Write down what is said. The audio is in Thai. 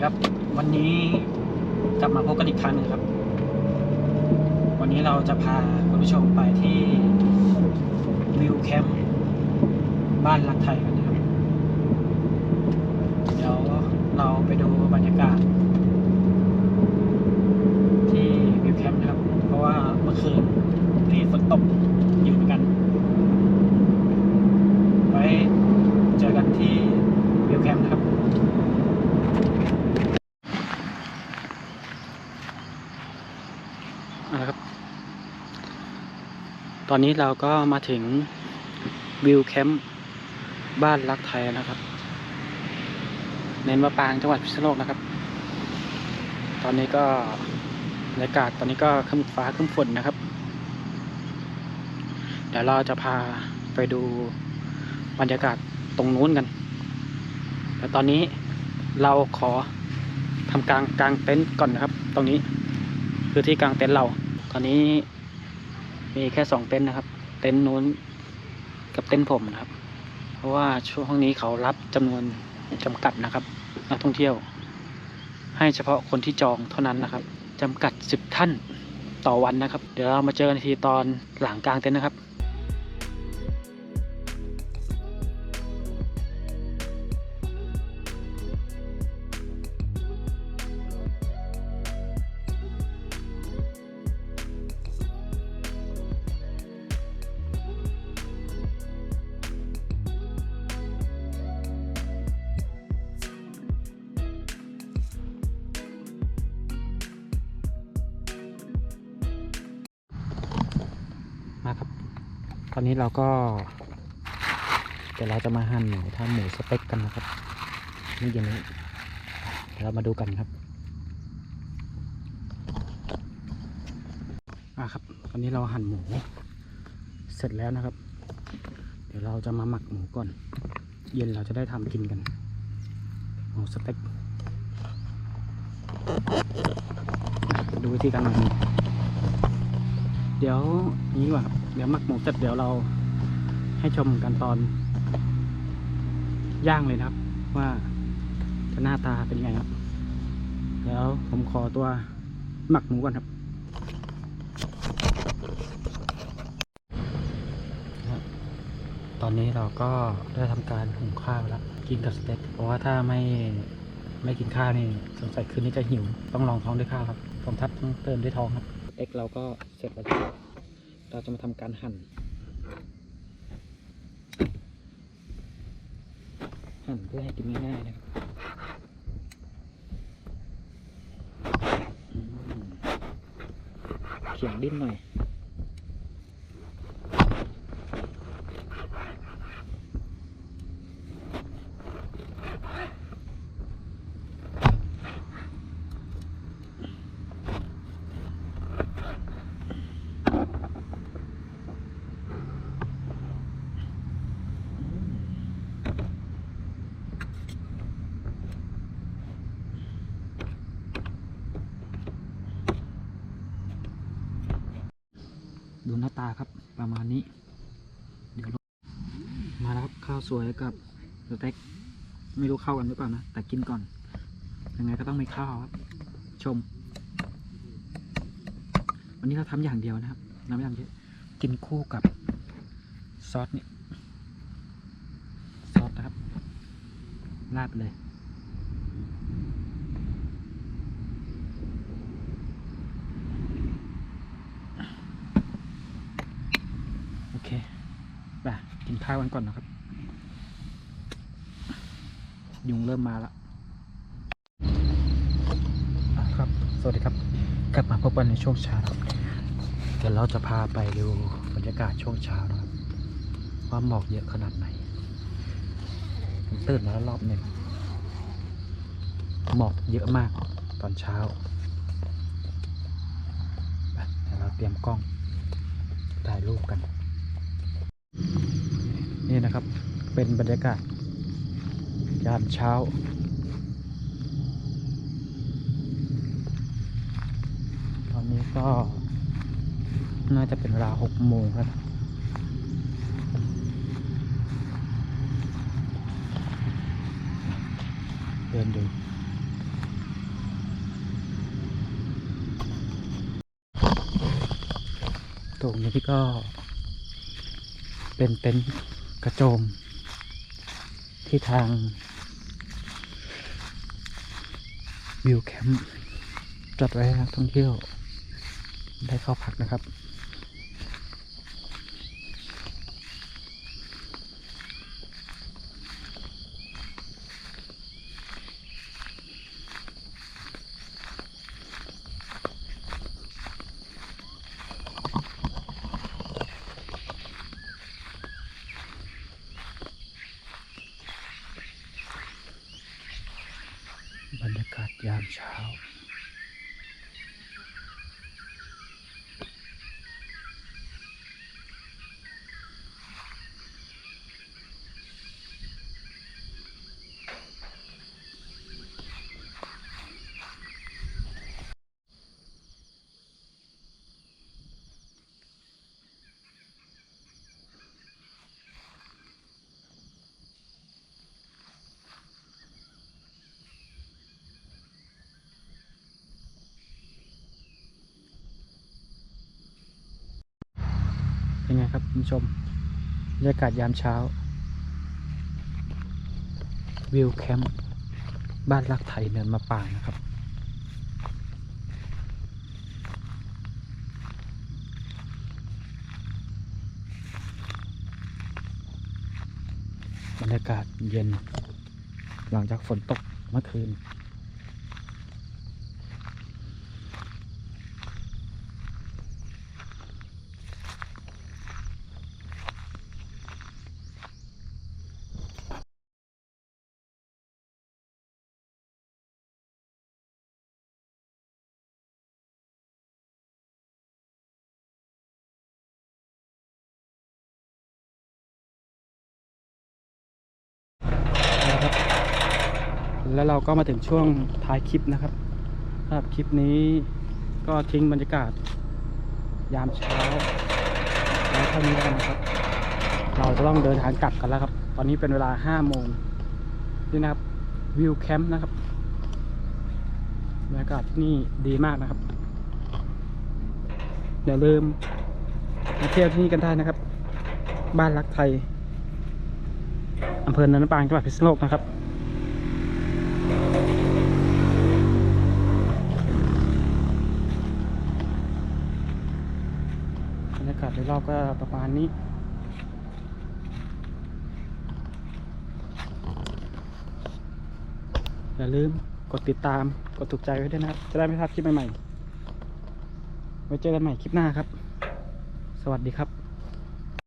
ครับ วันนี้กลับมาพบกันอีกครั้งหนึงครับ วันนี้เราจะพาคุณผู้ชมไปที่วิวแคมป์บ้านรักไทยกันนะครับ เดี๋ยวเราไปดูบรรยากาศ ที่วิวแคมป์นะครับ เพราะว่าเมื่อคืนที่ฝนตกอยู่เหมือนกัน ไว้เจอกันที่วิวแคมป์นะครับ เอาละครับ ตอนนี้เราก็มาถึงวิวแคมป์บ้านรักไทยนะครับ เน้นว่าปางจังหวัดพิษณุโลกนะครับ ตอนนี้ก็บรรยากาศตอนนี้ก็ครึ้มฟ้าครึ้มฝนนะครับ เดี๋ยวเราจะพาไปดูบรรยากาศตรงนู้นกัน แต่ตอนนี้เราขอทำกลางกลางเต็นท์ก่อนนะครับ ตรงนี้คือที่กลางเต็นท์เรา ตอนนี้มีแค่สองเต็นท์นะครับ เต็นท์นู้นกับเต็นท์ผมนะครับ เพราะว่าช่วงนี้เขารับจำนวนจำกัดนะครับนักท่องเที่ยว ให้เฉพาะคนที่จองเท่านั้นนะครับจำกัดสิบท่านต่อวันนะครับ เดี๋ยวเรามาเจอกันอีกทีตอนหลังกลางเต็นท์นะครับ ตอนนี้เราก็เดี๋ยวเราจะมาหั่นหมูทำหมูสเต็กกันนะครับนี่เย็นนี้เดี๋ยวเรามาดูกันครับอะครับ ตอนนี้เราหั่นหมูเสร็จแล้วนะครับ เดี๋ยวเราจะมาหมักหมูก่อน เย็นเราจะได้ทำกินกัน หมูสเต็กดูวิธีการหมักหมู ดี๋ยวนี้ดีกว่าครับเดี๋ยวหมักหมูเสร็จเดี๋ยวเราให้ชมกันตอนย่างเลยนะครับ ว่าจะหน้าตาเป็นยังไงครับเดี๋ยวผมขอตัวหมักหมูก่อนครับตอนนี้เราก็ได้ทำการหุงข้าวแล้วกินกับสเต็กเพราะว่าถ้าไม่ไม่กินข้าวนี่สงสัยคืนนี้จะหิว ต้องลองท้องด้วยข้าวครับผมทับต้องเติมด้วยท้องครับ x เต็กเราก็เสร็จแล้วเราจะมาทำการหั่น หั่นเพื่อให้กินง่ายๆนะครับเขียงดิ้นหน่อย ตาครับประมาณนี้ เดี๋ยวมาแล้วครับข้าวสวยกับสเต็กไม่รู้เข้ากันหรือเปล่านะ แต่กินก่อน ยังไงก็ต้องมีข้าวครับ ชม วันนี้เราทำอย่างเดียวนะครับน้ำอย่างเยอะกินคู่กับซอสนี่ซอสนะครับราดเลย โอเคไป กินข้าวันก่อนนะครับ ยุงเริ่มมาแล้วครับ สวัสดีครับ กลับมาพบกันในช่วงเช้าครับ เดี๋ยวเราจะพาไปดูบรรยากาศช่วงเช้านะครับว่าหมอกเยอะขนาดไหนผมตื่นมาแล้วรอบหนึ่งหมอกเยอะมากตอนเช้าเดี๋ยวเราเตรียมกล้องถ่ายรูปกัน นี่นะครับ เป็นบรรยากาศยามเช้า ตอนนี้ก็น่าจะเป็นเวลาหกโมงครับเดินดูตรงนี้ก็เป็นเต็นท์ กระโจม ที่ทางวิวแคมป์จัดไว้ให้นักท่องเที่ยวได้เข้าพักนะครับ บรรยา เป็นไงครับคุณผู้ชมบรรยากาศยามเช้า วิวแคมป์บ้านรักไทยเนินมะปรางนะครับ บรรยากาศเย็นหลังจากฝนตกเมื่อคืน นะครับ แล้วเราก็มาถึงช่วงท้ายคลิปนะครับสำหรับคลิปนี้ก็ทิ้งบรรยากาศ ยามเช้าไว้เท่านี้แล้วกันนะครับ เราจะต้องเดินทางกลับกันแล้วครับ ตอนนี้เป็นเวลาห้าโมงนี่นะครับวิวแคมป์นะครับบรรยากาศที่นี่ดีมากนะครับอย่าลืมมาเที่ยวที่นี่กันได้นะครับ บ้านรักไทยอำเภอเนินปางจังหวัดพิษณุโลกนะครับ รยากาศโดยรอบก็ประมาณนี้ อย่าลืมกดติดตาม กดถูกใจไว้ด้วยนะครับ จะได้ไม่พลาดคลิปใหม่ๆ ไว้เจอกันใหม่คลิปหน้าครับ สวัสดีครับ